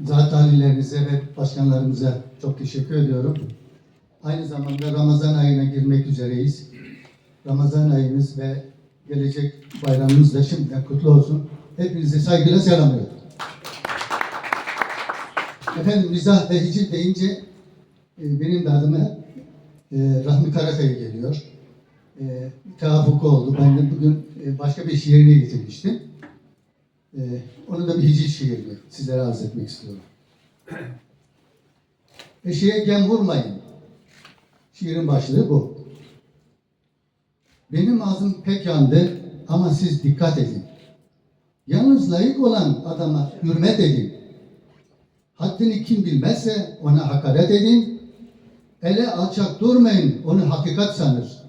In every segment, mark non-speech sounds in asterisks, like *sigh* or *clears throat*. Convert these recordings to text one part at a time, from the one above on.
Zat halilerinize ve başkanlarımıza çok teşekkür ediyorum. Aynı zamanda Ramazan ayına girmek üzereyiz. Ramazan ayımız ve gelecek bayramımız da şimdiden kutlu olsun. Hepinizi saygıyla selamlıyorum. Efendim mizah ve hiciv deyince e, benim de adıma e, Rahmi Karakaya geliyor. E, oldu. Ben de bugün e, başka bir şiirini getirmiştim. E, onu da bir hiciv şiirini sizlere arz etmek istiyorum. *clears throat* Eşeğe gem vurmayın. Şiirin başlığı bu. Benim ağzım pek yandı ama siz dikkat edin. Yalnız layık olan adama hürmet edin. Haddini kim bilmezse ona hakaret edin. Ele alçak durmayın, onu hakikat sanır.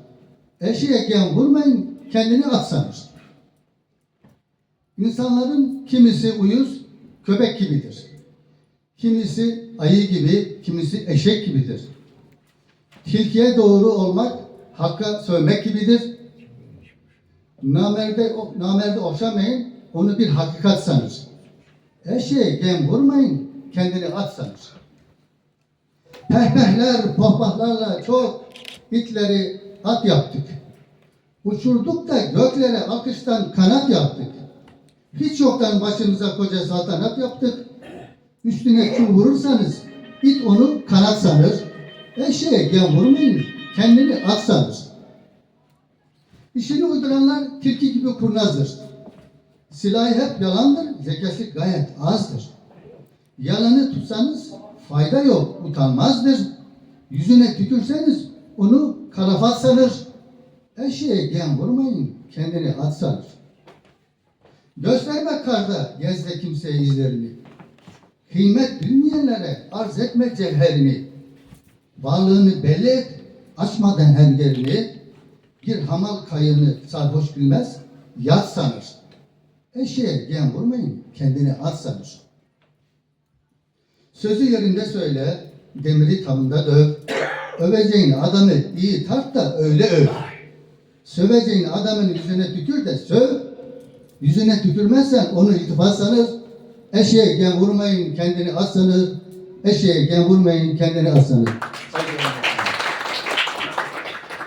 Eşeğe gem vurmayın, kendini at sanır. İnsanların kimisi uyuz, köpek gibidir. Kimisi ayı gibi, kimisi eşek gibidir. Tilkiye doğru olmak, hakka sövmek gibidir. Namerde, namerde okşamayın, onu bir hakikat sanır. Eşeğe gem vurmayın, kendini at sanır. Pehpehler, pohpahlarla çok itleri at yaptık. Uçurduk da göklere alkıştan kanat yaptık. Hiç yoktan başımıza koca saltanat yaptık. Üstüne kim vurursanız it onu kanat sanır. Eşeğe gem vurmayın, kendini at sanır. İşini uyduranlar tilki gibi kurnazdır. Silahı hep yalandır, zekası gayet azdır. Yalanı tutsanız fayda yok, utanmazdır. Yüzüne tükürseniz onu kalafat sanır. Eşeğe gem vurmayın, kendini at sanır. Gösterme karda, gezde kimseye izlerini. Kıymet bilmeyenlere arz etme cevherini. Varlığını belli et, açmadan hengerini. Bir hamal kayını sarhoş bilmez, yat sanır. Eşeğe gem vurmayın, kendini at sanır. Sözü yerinde söyle, demiri tamında döv. Öveceğin adamı iyi tart da öyle öv. Söveceğin adamın yüzüne tükür de söv. Yüzüne tükürmezsen onu iltifat sanır. Eşeğe gem vurmayın kendini at sanır. Eşeğe gem vurmayın kendini at sanır.